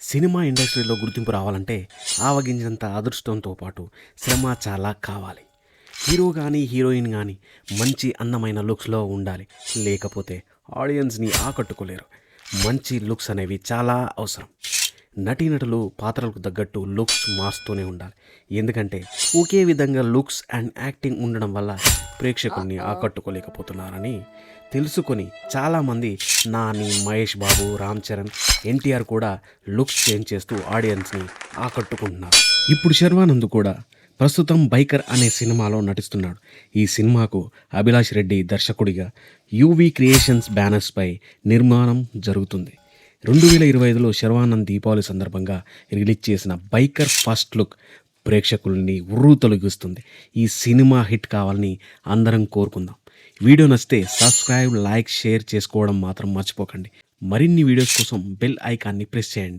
Cinema ఇండస్ట్రీలో గుర్తింపు రావాలంటే ఆవగింజంత అదృష్టంతో పాటు శ్రమ చాలా కావాలి. హీరో కానీ హీరోయిన్ కానీ మంచి అందమైన లుక్స్లో ఉండాలి. లేకపోతే ఆడియన్స్ని ఆకట్టుకోలేరు. మంచి లుక్స్ అనేవి చాలా అవసరం. నటీనటులు పాత్రలకు తగ్గట్టు లుక్స్ మారుస్తూనే ఉండాలి. ఎందుకంటే ఒకే విధంగా లుక్స్ అండ్ యాక్టింగ్ ఉండడం వల్ల ప్రేక్షకుల్ని ఆకట్టుకోలేకపోతున్నారని తెలుసుకొని చాలామంది నాని మహేష్ బాబు రామ్ చరణ్ ఎన్టీఆర్ కూడా లుక్స్ చేంజ్ చేస్తూ ఆడియన్స్ని ఆకట్టుకుంటున్నారు. ఇప్పుడు శర్వానంద్ కూడా ప్రస్తుతం బైకర్ అనే సినిమాలో నటిస్తున్నాడు. ఈ సినిమాకు అభిలాష్ రెడ్డి దర్శకుడిగా యూవి క్రియేషన్స్ బ్యానర్స్పై నిర్మాణం జరుగుతుంది. రెండు వేల ఇరవై ఐదులో శర్వానంద్ దీపావళి సందర్భంగా రిలీజ్ చేసిన బైకర్ ఫస్ట్ లుక్ ప్రేక్షకుల్ని ఉర్రు తొలగిస్తుంది. ఈ సినిమా హిట్ కావాలని అందరం కోరుకుందాం. వీడియో నచ్చితే సబ్స్క్రైబ్ లైక్ షేర్ చేసుకోవడం మాత్రం మర్చిపోకండి. మరిన్ని వీడియోస్ కోసం బెల్ ఐకాన్ని ప్రెస్ చేయండి.